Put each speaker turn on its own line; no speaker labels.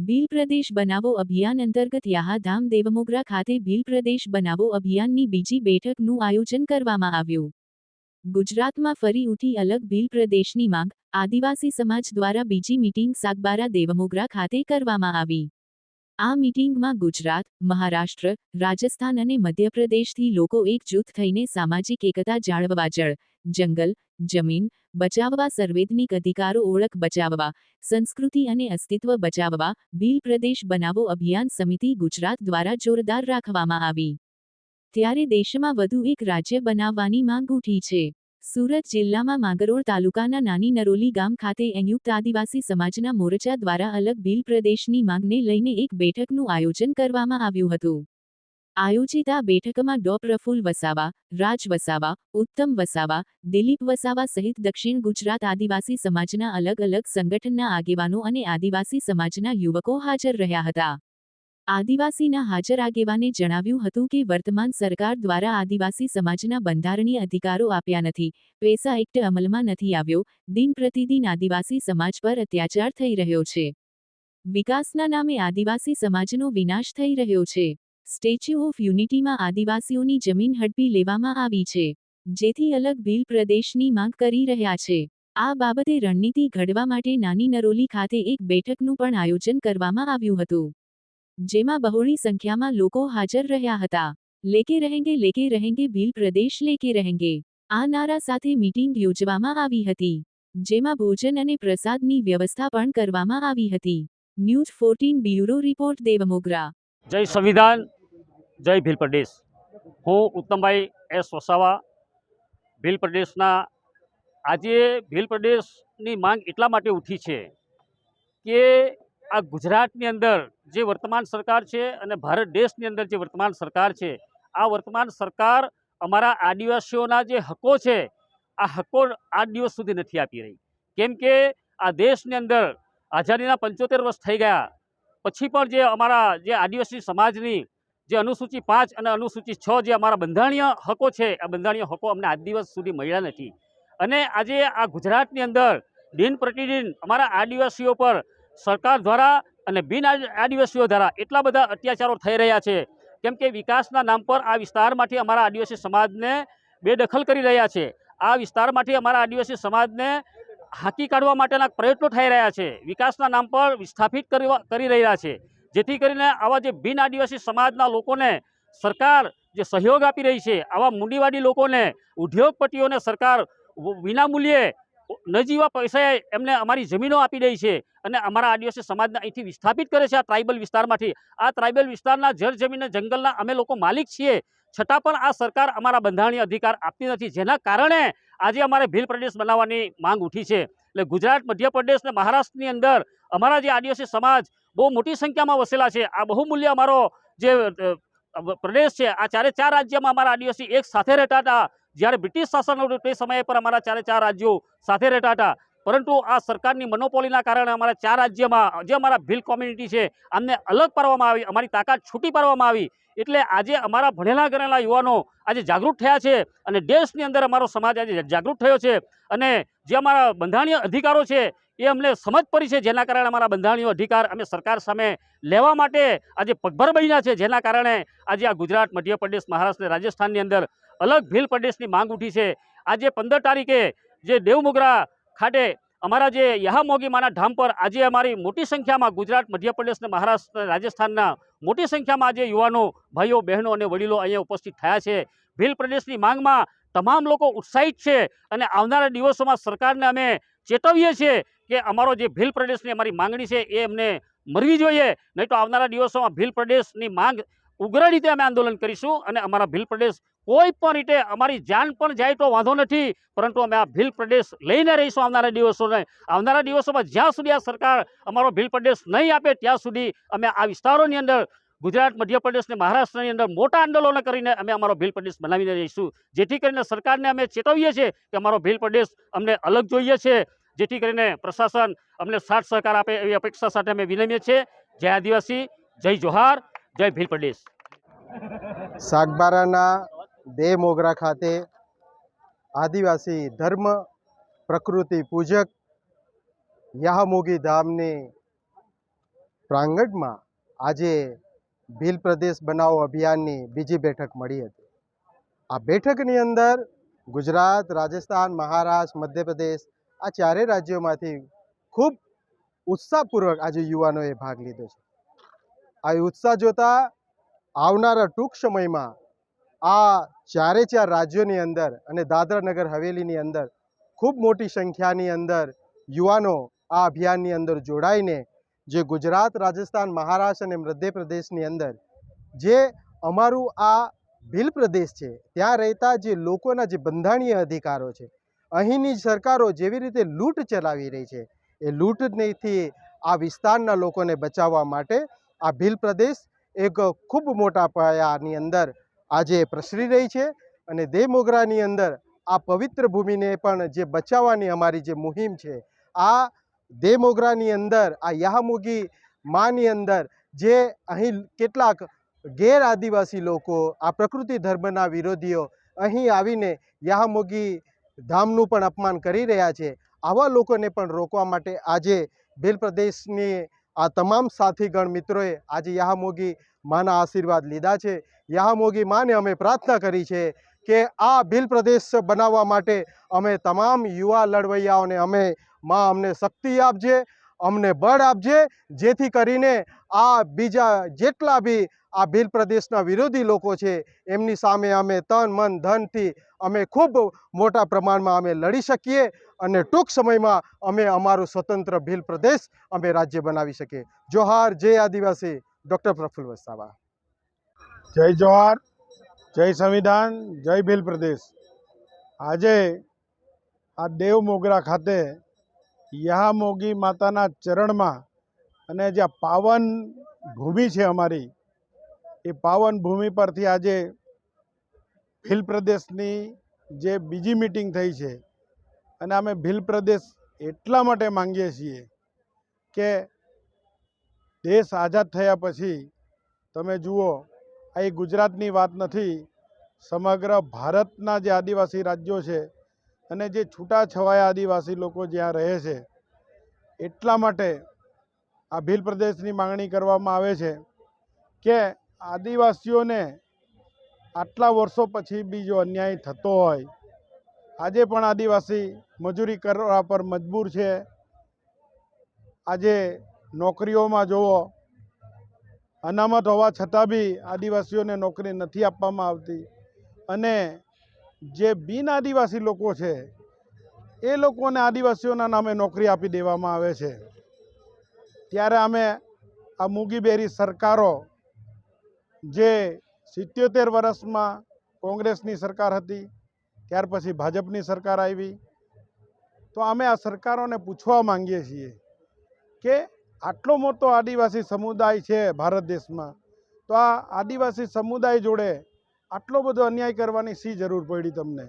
ભીલ પ્રદેશ બનાવો અભિયાન અંતર્ગત યાહાધામ દેવમોગરા ખાતે ભીલ પ્રદેશ બનાવો અભિયાનની બીજી બેઠકનું આયોજન કરવામાં આવ્યું. ગુજરાતમાં ફરી ઉઠી અલગ ભીલ પ્રદેશની માંગ, આદિવાસી સમાજ દ્વારા બીજી મીટિંગ સાગબારા દેવમોગરા ખાતે કરવામાં આવી. આ મીટિંગમાં ગુજરાત, મહારાષ્ટ્ર, રાજસ્થાન અને મધ્યપ્રદેશથી લોકો એકજૂથ થઈને સામાજિક એકતા જાળવવા જળ જંગલ, જમીન, બચાવવા સર્વેદનિક અધિકારો, ઓળખ બચાવવા, સંસ્કૃતિ અને અસ્તિત્વ બચાવવા, ભીલ પ્રદેશ બનાવો અભિયાન સમિતિ ગુજરાત દ્વારા જોરદાર રાખવામાં આવી. ત્યારે દેશમાં વધુ એક રાજ્ય બનાવવાની માંગ ઉઠી છે. સુરત જિલ્લામાં માંગરોળ તાલુકાના નાની નરોલી ગામ ખાતે સંયુક્ત આદિવાસી સમાજના મોરચા દ્વારા અલગ ભીલ પ્રદેશની માંગને લઈને એક બેઠકનું આયોજન કરવામાં આવ્યું હતું. આયોજિત આ બેઠકમાં ડો પ્રફુલ વસાવા, રાજ વસાવા, ઉત્તમ વસાવા, દિલીપ વસાવા સહિત દક્ષિણ ગુજરાત આદિવાસી સમાજના અલગ અલગ સંગઠનના આગેવાનો અને આદિવાસી સમાજના યુવકો હાજર રહ્યા હતા. આદિવાસીના હાજર આગેવાને જણાવ્યું હતું કે વર્તમાન સરકાર દ્વારા આદિવાસી સમાજના બંધારણીય અધિકારો આપ્યા નથી, પૈસા એક્ટ અમલમાં નથી આવ્યો, દિન પ્રતિદિન આદિવાસી સમાજ પર અત્યાચાર થઈ રહ્યો છે. વિકાસના નામે આદિવાસી સમાજનો વિનાશ થઈ રહ્યો છે. સ્ટેચ્યુ ઓફ યુનિટીમાં આદિવાસીઓની જમીન હડપી લેવામાં આવી છે, જેથી અલગ ભીલ પ્રદેશની માંગ કરી રહ્યા છે. આ બાબતે રણનીતિ ઘડવા માટે નાની નરોલી ખાતે એક બેઠકનું પણ આયોજન કરવામાં આવ્યું હતું. જેમાં બહોળી સંખ્યામાં લોકો હાજર રહ્યા હતા. લેકે રહેંગે લેકે રહેંગે, ભીલ પ્રદેશ લેકે રહેંગે. આ નારા સાથે મીટિંગ યોજવામાં આવી હતી, જેમાં ભોજન અને પ્રસાદની વ્યવસ્થા પણ કરવામાં આવી હતી. News fourteen bureau report, Devmogra.
જય સંવિધાન, જય ભીલ પ્રદેશ. હું ઉત્તમભાઈ એસ વસાવા, ભીલ પ્રદેશના આજે ભીલ પ્રદેશની માંગ એટલા માટે ઉઠી છે કે આ ગુજરાતની અંદર જે વર્તમાન સરકાર છે અને ભારત દેશની અંદર જે વર્તમાન સરકાર છે, આ વર્તમાન સરકાર અમારા આદિવાસીઓના જે હકો છે, આ હકો આ દિવસ સુધી નથી આપી રહી. કેમ કે આ દેશની અંદર આઝાદીના પંચોતેર વર્ષ થઈ ગયા પછી પણ જે અમારા જે આદિવાસી સમાજની જે અનુસૂચિ પાંચ અને અનુસૂચિ છ જે અમારા બંધારણીય હકો છે, આ બંધારણીય હકો અમને આજ દિવસ સુધી મળ્યા નથી. અને આજે આ ગુજરાતની અંદર દિન પ્રતિદિન અમારા આદિવાસીઓ પર સરકાર દ્વારા અને બિન આદિવાસીઓ દ્વારા એટલા બધા અત્યાચારો થઈ રહ્યા છે, કેમ કે વિકાસના નામ પર આ વિસ્તારમાંથી અમારા આદિવાસી સમાજને બેદખલ કરી રહ્યા છે. આ વિસ્તારમાંથી અમારા આદિવાસી સમાજને હાંકી કાઢવા માટેના પ્રયત્નો થઈ રહ્યા છે. વિકાસના નામ પર વિસ્થાપિત કરી રહ્યા છે. જેથી કરીને આવા જે બિન આદિવાસી સમાજના લોકોને સરકાર જે સહયોગ આપી રહી છે, આવા મૂડીવાડી લોકોને, ઉદ્યોગપતિઓને સરકાર વિનામૂલ્યે નજીવા પૈસાએ એમને અમારી જમીનો આપી રહી છે અને અમારા આદિવાસી સમાજને અહીંથી વિસ્થાપિત કરે છે આ ટ્રાઇબલ વિસ્તારમાંથી. આ ટ્રાઇબલ વિસ્તારના જળ જમીન જંગલના અમે લોકો માલિક છીએ. છતાં પણ આ સરકાર અમારા બંધારણીય અધિકાર આપતી નથી. જેના કારણે આજે અમારે ભીલ પ્રદેશ બનાવવાની માંગ ઉઠી છે. એટલે ગુજરાત, મધ્યપ્રદેશ અને મહારાષ્ટ્રની અંદર અમારા જે આદિવાસી સમાજ બહુ મોટી સંખ્યામાં વસેલા છે. આ બહુમૂલ્ય અમારો જે પ્રદેશ છે, આ ચારે ચાર રાજ્યમાં અમારા આદિવાસી એક સાથે રહેતા હતા. જ્યારે બ્રિટિશ શાસન તે સમયે પર અમારા ચારે ચાર રાજ્યો સાથે રહેતા હતા. પરંતુ આ સરકારની મનોપોલીના કારણે અમારા ચાર રાજ્યમાં, જે અમારા ભીલ કોમ્યુનિટી છે, અમને અલગ પાડવામાં આવી, અમારી તાકાત છૂટી પાડવામાં આવી. એટલે આજે અમારા ભણેલા ગણેલા યુવાનો આજે જાગૃત થયા છે અને દેશની અંદર અમારો સમાજ આજે જાગૃત થયો છે. અને જે અમારા બંધારણીય અધિકારો છે, એ અમને સમજ પડી છે જેના કારણે અમારા બંધારણીય અધિકાર અમે સરકાર સામે લેવા માટે આજે પગભર બન્યા છે. જેના કારણે આજે આ ગુજરાત મધ્યપ્રદેશ મહારાષ્ટ્ર રાજસ્થાનની અંદર અલગ ભીલ પ્રદેશની માંગ ઉઠી છે. આજે પંદર તારીખે જે દેવમોગરા ખાતે અમારા જે યહામોગી માના ધામ પર આજે અમારી મોટી સંખ્યામાં ગુજરાત, મધ્યપ્રદેશ અને મહારાષ્ટ્ર રાજસ્થાનના મોટી સંખ્યામાં આજે યુવાનો, ભાઈઓ, બહેનો અને વડીલો અહીંયા ઉપસ્થિત થયા છે. ભીલ પ્રદેશની માંગમાં તમામ લોકો ઉત્સાહિત છે અને આવનારા દિવસોમાં સરકારને અમે ચેતવીએ છીએ કે અમારો જે ભીલ પ્રદેશની અમારી માંગણી છે એ અમને મળવી જોઈએ. નહીં તો આવનારા દિવસોમાં ભીલ પ્રદેશની માંગ ઉગ્ર રીતે અમે આંદોલન કરીશું અને અમારા ભીલ પ્રદેશ કોઈ પણ રીતે અમારી જાન પણ જાય તો વાંધો નથી, પરંતુ અમે આ ભીલ પ્રદેશ લઈને રહીશું આવનારા દિવસોને. આવનારા દિવસોમાં જ્યાં સુધી આ સરકાર અમારો ભીલ પ્રદેશ નહીં આપે, ત્યાં સુધી અમે આ વિસ્તારોની અંદર, ગુજરાત, મધ્યપ્રદેશ અને મહારાષ્ટ્રની અંદર મોટા આંદોલનો કરીને અમે અમારો ભીલ પ્રદેશ બનાવીને રહીશું. જેથી કરીને સરકારને અમે ચેતવીએ છીએ કે અમારો ભીલ પ્રદેશ અમને અલગ જોઈએ છે. જેથી કરીને પ્રશાસન અમને સાથ સહકાર આપે એવી અપેક્ષા સાથે અમે વિનમીએ છીએ. જય આદિવાસી, જય જોહાર. જય ભીલ પ્રદેશ
સાગબારાના દેહ મોગરા ખાતે આદિવાસી ધર્મ, પ્રકૃતિ પૂજક યાહમોગી ધામની પ્રાંગણમાં આજે ભીલ પ્રદેશ બનાવો અભિયાનની બીજી બેઠક મળી હતી. આ બેઠકની અંદર ગુજરાત, રાજસ્થાન, મહારાષ્ટ્ર, મધ્યપ્રદેશ આ ચારેય રાજ્યોમાંથી ખૂબ ઉત્સાહપૂર્વક આજે યુવાનોએ ભાગ લીધો છે. આ ઉત્સાહ જોતા આવનારા ટૂંક સમયમાં આ ચારે ચાર રાજ્યોની અંદર અને દાદરા નગર હવેલીની અંદર ખૂબ મોટી સંખ્યાની અંદર યુવાનો આ અભિયાનની અંદર જોડાઈને જે ગુજરાત, રાજસ્થાન, મહારાષ્ટ્ર અને મધ્યપ્રદેશની અંદર જે અમારું આ ભીલ પ્રદેશ છે, ત્યાં રહેતા જે લોકોના જે બંધારણીય અધિકારો છે, અહીંની સરકારો જેવી રીતે લૂંટ ચલાવી રહી છે, એ લૂંટનેથી આ વિસ્તારના લોકોને બચાવવા માટે આ ભીલ પ્રદેશ એક ખૂબ મોટા પાયાની અંદર આજે પ્રસરી રહી છે અને દેવમોગરાની અંદર આ પવિત્ર ભૂમિને પણ જે બચાવવાની અમારી જે મુહિમ છે, આ દેવમોગરાની અંદર, આ યાહમુગી માની અંદર જે અહીં કેટલાક ગેર આદિવાસી લોકો, આ પ્રકૃતિ ધર્મના વિરોધીઓ અહીં આવીને યાહમોગી ધામનું પણ અપમાન કરી રહ્યા છે, આવા લોકોને પણ રોકવા માટે આજે ભીલ પ્રદેશની આ તમામ સાથીગણ મિત્રોએ આજે યાહમોગી માના આશીર્વાદ લીધા છે. યાહમોગી માને અમે પ્રાર્થના કરી છે કે આ ભીલ પ્રદેશ બનાવવા માટે અમે તમામ યુવા લડવૈયાઓને અમે માં અમને શક્તિ આપજે, અમને બળ આપજે, જેથી કરીને આ બીજા જેટલા બી આ ભીલ પ્રદેશના વિરોધી લોકો છે, એમની સામે અમે તન, મન, ધનથી અમે ખૂબ મોટા પ્રમાણમાં અમે લડી શકીએ અને ટૂંક સમયમાં અમે અમારું સ્વતંત્ર ભીલ પ્રદેશ અમે રાજ્ય બનાવી શકીએ. જોહાર, જય આદિવાસી, ડૉક્ટર પ્રફુલ્લ વસાવા.
જય જોહાર, જય સંવિધાન, જય ભીલ પ્રદેશ. આજે આ દેવ મોગરા ખાતે યામોગી માતાના ચરણમાં અને જે પાવન ભૂમિ છે અમારી એ પાવન ભૂમિ પરથી આજે ભીલ પ્રદેશની જે બીજી મિટિંગ થઈ છે, અને અમે ભીલ પ્રદેશ એટલા માટે માંગીએ છીએ કે દેશ આઝાદ થયા પછી તમે જુઓ, આ એ ગુજરાતની વાત નથી, સમગ્ર ભારતના જે આદિવાસી રાજ્યો છે અને જે છૂટાછવાયા આદિવાસી લોકો જ્યાં રહે છે, એટલા માટે આ ભીલ પ્રદેશની માંગણી કરવામાં આવે છે કે આદિવાસીઓને આટલા વર્ષો પછી બીજો અન્યાય થતો હોય, આજે પણ આદિવાસી મજૂરી કરવા પર મજબૂર છે. આજે નોકરીઓમાં જુઓ, અનામત હોવા છતાં બી આદિવાસીઓને નોકરી નથી આપવામાં આવતી. અને જે બિન આદિવાસી લોકો છે, એ લોકોને આદિવાસીઓના નામે નોકરી આપી દેવામાં આવે છે. ત્યારે અમે આ મૂગીબેરી સરકારો જે સિત્યોતેર વર્ષમાં કોંગ્રેસની સરકાર હતી, ત્યાર પછી ભાજપની સરકાર આવી. તો અમે આ સરકારોને પૂછવા માંગીએ છીએ કે આટલો મોટો આદિવાસી સમુદાય છે ભારત દેશમાં, તો આ આદિવાસી સમુદાય જોડે આટલો બધો અન્યાય કરવાની શી જરૂર પડી તમને?